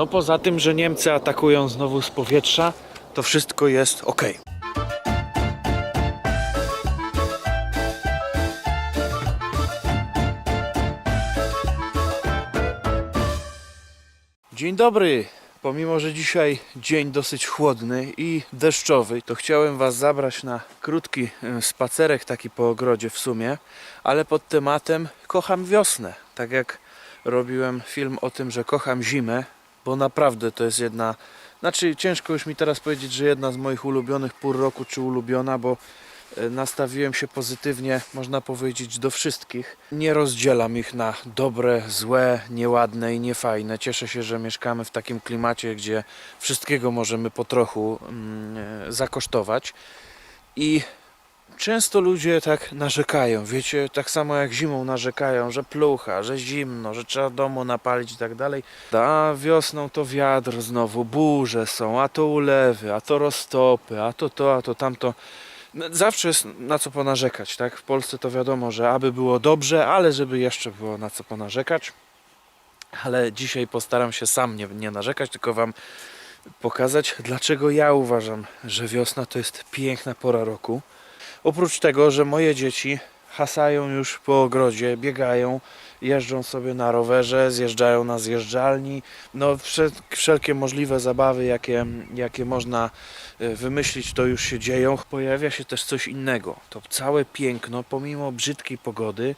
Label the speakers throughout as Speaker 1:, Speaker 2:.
Speaker 1: No poza tym, że Niemcy atakują znowu z powietrza, to wszystko jest ok. Dzień dobry. Pomimo, że dzisiaj dzień dosyć chłodny i deszczowy, to chciałem Was zabrać na krótki e, spacerek taki po ogrodzie w sumie, ale pod tematem kocham wiosnę. Tak jak robiłem film o tym, że kocham zimę, bo naprawdę to jest jedna, znaczy ciężko już mi teraz powiedzieć, że jedna z moich ulubionych pór roku, czy ulubiona, bo e, nastawiłem się pozytywnie, można powiedzieć, do wszystkich. Nie rozdzielam ich na dobre, złe, nieładne i niefajne. Cieszę się, że mieszkamy w takim klimacie, gdzie wszystkiego możemy po trochu mm, e, zakosztować. I często ludzie tak narzekają, wiecie, tak samo jak zimą narzekają, że plucha, że zimno, że trzeba domu napalić i tak dalej. A wiosną to wiatr znowu, burze są, a to ulewy, a to roztopy, a to to, a to tamto. No, Zawsze jest na co ponarzekać, tak? W Polsce to wiadomo, że aby było dobrze, ale żeby jeszcze było na co ponarzekać. Ale dzisiaj postaram się sam nie, nie narzekać, tylko Wam pokazać, dlaczego ja uważam, że wiosna to jest piękna pora roku. Oprócz tego, że moje dzieci hasają już po ogrodzie, biegają, jeżdżą sobie na rowerze, zjeżdżają na zjeżdżalni. No, wsze- wszelkie możliwe zabawy, jakie, jakie można e, wymyślić, to już się dzieją. Pojawia się też coś innego. To całe piękno, pomimo brzydkiej pogody,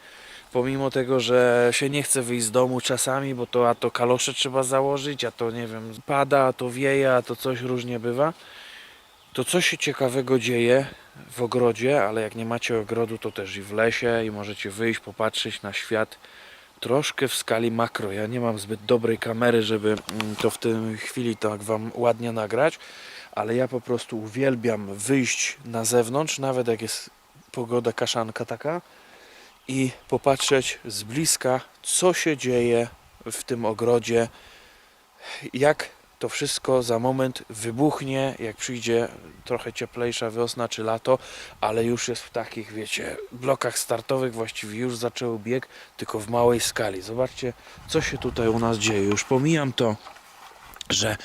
Speaker 1: pomimo tego, że się nie chce wyjść z domu czasami, bo to a to kalosze trzeba założyć, a to nie wiem, pada, a to wieje, a to coś różnie bywa to co się ciekawego dzieje w ogrodzie, ale jak nie macie ogrodu, to też i w lesie i możecie wyjść, popatrzeć na świat troszkę w skali makro. Ja nie mam zbyt dobrej kamery, żeby mm, to w tej chwili tak Wam ładnie nagrać, ale ja po prostu uwielbiam wyjść na zewnątrz, nawet jak jest pogoda kaszanka taka i popatrzeć z bliska, co się dzieje w tym ogrodzie, jak to wszystko za moment wybuchnie, jak przyjdzie trochę cieplejsza wiosna czy lato, ale już jest w takich, wiecie, blokach startowych, właściwie już zaczęły bieg, tylko w małej skali. Zobaczcie, co się tutaj u nas dzieje. Już pomijam to, że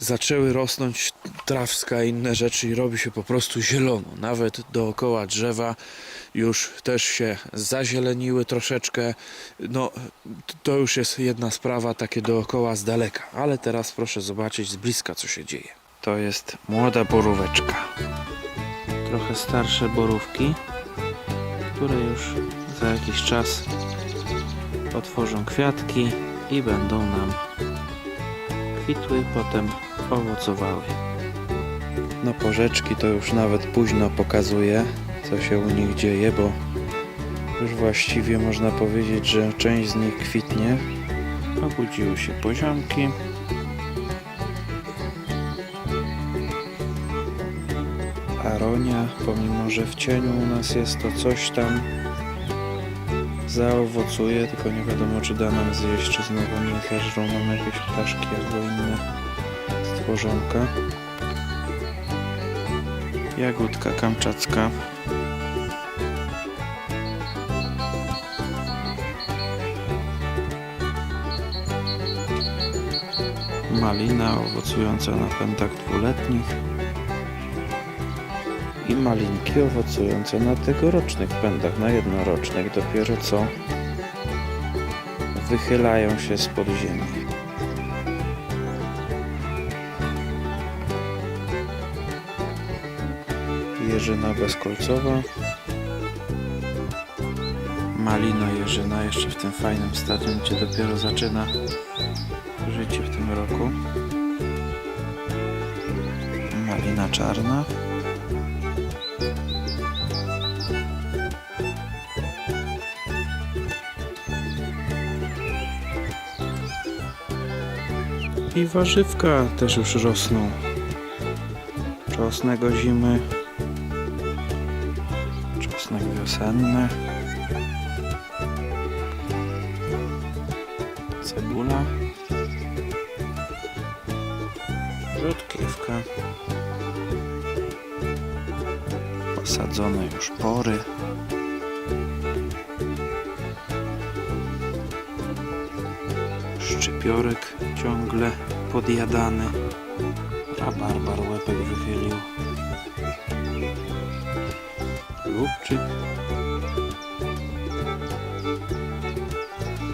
Speaker 1: zaczęły rosnąć trawska i inne rzeczy i robi się po prostu zielono. Nawet dookoła drzewa już też się zazieleniły troszeczkę. No, to już jest jedna sprawa takie dookoła z daleka. Ale teraz proszę zobaczyć z bliska, co się dzieje. To jest młoda boróweczka. Trochę starsze borówki, które już za jakiś czas otworzą kwiatki i będą nam kwitły, potem owocowały. No porzeczki to już nawet późno pokazuje, co się u nich dzieje, bo już właściwie można powiedzieć, że część z nich kwitnie. Obudziły się poziomki. Aronia, pomimo że w cieniu u nas jest to coś tam zaowocuje, tylko nie wiadomo czy da nam zjeść, czy znowu nie zeżrą nam jakieś ptaszki albo inne stworzonka. Jagódka kamczacka. Malina owocująca na pętach dwuletnich i malinki owocujące na tegorocznych pędach, na jednorocznych, dopiero co wychylają się spod ziemi. Jeżyna bezkolcowa. Malina jeżyna jeszcze w tym fajnym stadium, gdzie dopiero zaczyna życie w tym roku. Malina czarna. I warzywka też już rosną. Czosnek zimy. Czosnek wiosenny. Cebula. Rzodkiewka. Posadzone już pory. Szczypiorek ciągle podjadany. Rabarbar łepek wychylił. Lubczyk.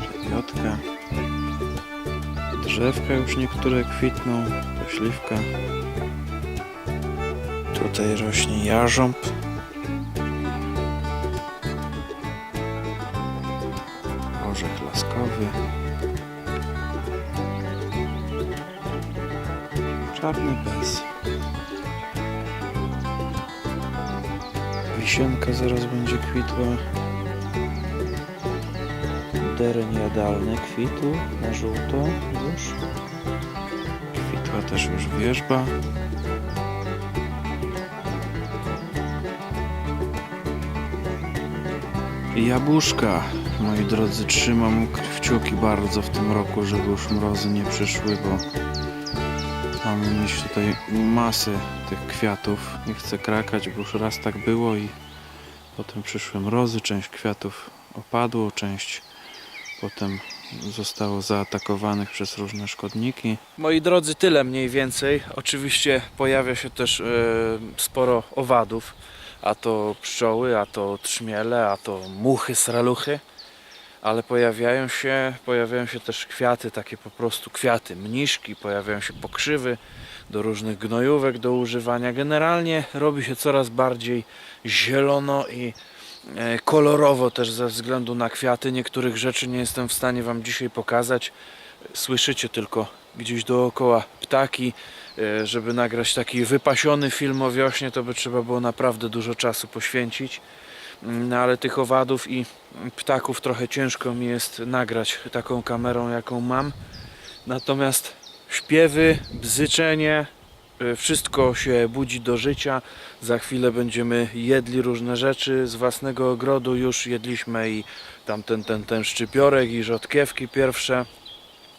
Speaker 1: Żewiotka. Drzewka już niektóre kwitną. To śliwka. Tutaj rośnie jarząb. Orzech laskowy. Czarny bez. Wisienka zaraz będzie kwitła. Dereń jadalny kwitł na żółto już. Kwitła też już wierzba. Jabłuszka, moi drodzy, trzymam kciuki bardzo w tym roku, żeby już mrozy nie przyszły, bo mamy mieć tutaj masę tych kwiatów. Nie chcę krakać, bo już raz tak było i potem przyszły mrozy, część kwiatów opadło, część potem zostało zaatakowanych przez różne szkodniki. Moi drodzy, tyle mniej więcej. Oczywiście pojawia się też e, sporo owadów, a to pszczoły, a to trzmiele, a to muchy, sraluchy. Ale pojawiają się, pojawiają się też kwiaty, takie po prostu kwiaty, mniszki, pojawiają się pokrzywy do różnych gnojówek do używania. Generalnie robi się coraz bardziej zielono i e, kolorowo też ze względu na kwiaty. Niektórych rzeczy nie jestem w stanie Wam dzisiaj pokazać. Słyszycie tylko gdzieś dookoła ptaki. E, Żeby nagrać taki wypasiony film o wiośnie, to by trzeba było naprawdę dużo czasu poświęcić. Mm, No ale tych owadów i ptaków trochę ciężko mi jest nagrać taką kamerą, jaką mam. Natomiast śpiewy, bzyczenie, y, wszystko się budzi do życia. Za chwilę będziemy jedli różne rzeczy z własnego ogrodu. Już jedliśmy i tamten ten, ten szczypiorek i rzodkiewki pierwsze.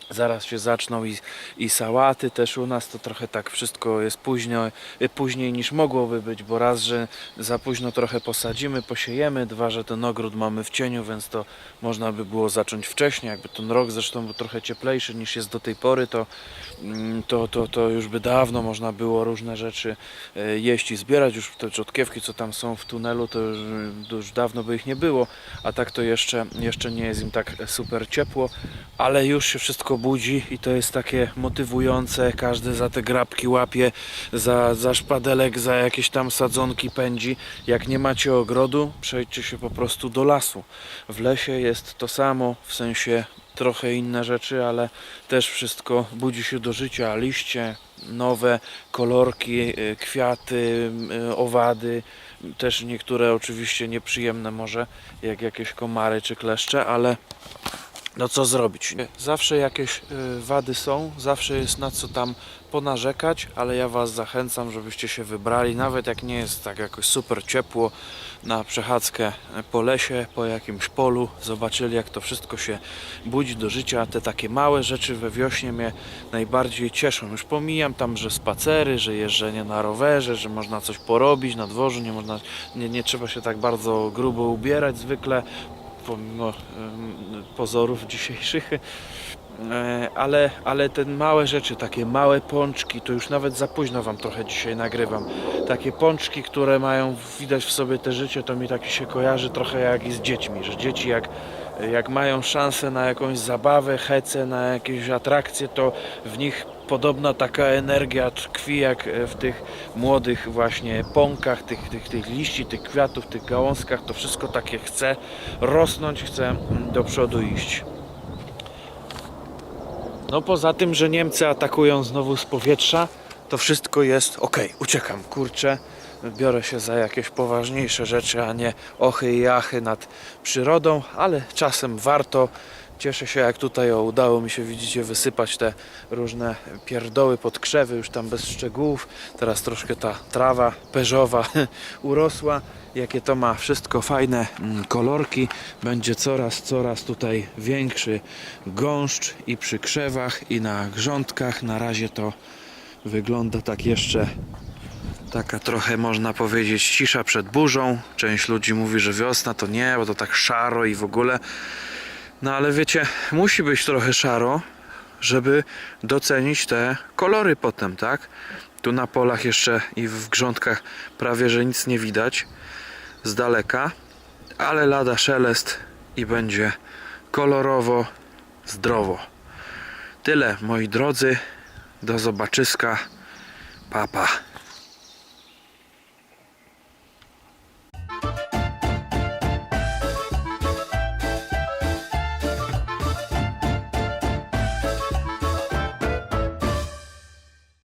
Speaker 1: Zaraz się zaczną i, i sałaty też u nas to trochę tak wszystko jest późno, y, później niż mogłoby być, bo raz, że za późno trochę posadzimy, posiejemy, dwa, że ten ogród mamy w cieniu, więc to można by było zacząć wcześniej, jakby ten rok zresztą był trochę cieplejszy niż jest do tej pory, to, mm, to, to, to już by dawno można było różne rzeczy e, jeść i zbierać, już te rzodkiewki co tam są w tunelu, to już, to już dawno by ich nie było, a tak to jeszcze, jeszcze nie jest im tak super ciepło, ale już się wszystko budzi i to jest takie motywujące, każdy za te grabki łapie, za, za szpadelek, za jakieś tam sadzonki pędzi. Jak nie macie ogrodu, przejdźcie się po prostu do lasu. W lesie jest to samo, w sensie trochę inne rzeczy, ale też wszystko budzi się do życia, liście, nowe kolorki, y, kwiaty, y, owady, też niektóre oczywiście nieprzyjemne może, jak jakieś komary czy kleszcze, ale no co zrobić? Zawsze jakieś y, wady są, zawsze jest na co tam ponarzekać, ale ja Was zachęcam, żebyście się wybrali, nawet jak nie jest tak jakoś super ciepło, na przechadzkę po lesie, po jakimś polu, zobaczyli jak to wszystko się budzi do życia. Te takie małe rzeczy we wiośnie mnie najbardziej cieszą. Już pomijam tam, że spacery, że jeżdżenie na rowerze, że można coś porobić na dworzu, nie, można, nie, nie trzeba się tak bardzo grubo ubierać zwykle, pomimo pozorów dzisiejszych. E, Ale, ale te małe rzeczy, takie małe pączki, to już nawet za późno Wam trochę dzisiaj nagrywam. Takie pączki, które mają widać w sobie te życie, to mi takie się kojarzy trochę jak i z dziećmi, że dzieci jak, jak mają szansę na jakąś zabawę, hecę, na jakieś atrakcje, to w nich podobna taka energia tkwi jak e, w tych młodych właśnie pąkach, tych, tych, tych liści, tych kwiatów, tych gałązkach, to wszystko takie chce rosnąć, chce do przodu iść. No poza tym, że Niemcy atakują znowu z powietrza, to wszystko jest ok. Uciekam, kurczę. Biorę się za jakieś poważniejsze rzeczy, a nie ochy i achy nad przyrodą, ale czasem warto. Cieszę się, jak tutaj o, udało mi się, widzicie, wysypać te różne pierdoły pod krzewy, już tam bez szczegółów. Teraz troszkę ta trawa perzowa urosła. Jakie to ma wszystko fajne mm, kolorki. Będzie coraz, coraz tutaj większy gąszcz i przy krzewach, i na grządkach. Na razie to wygląda tak jeszcze Taka trochę można powiedzieć cisza przed burzą. Część ludzi mówi, że wiosna to nie, bo to tak szaro i w ogóle. No ale wiecie, musi być trochę szaro, żeby docenić te kolory potem, tak? Tu na polach jeszcze i w grządkach prawie że nic nie widać z daleka, ale lada szelest i będzie kolorowo, zdrowo. Tyle moi drodzy. Do zobaczyska. Papa. Pa.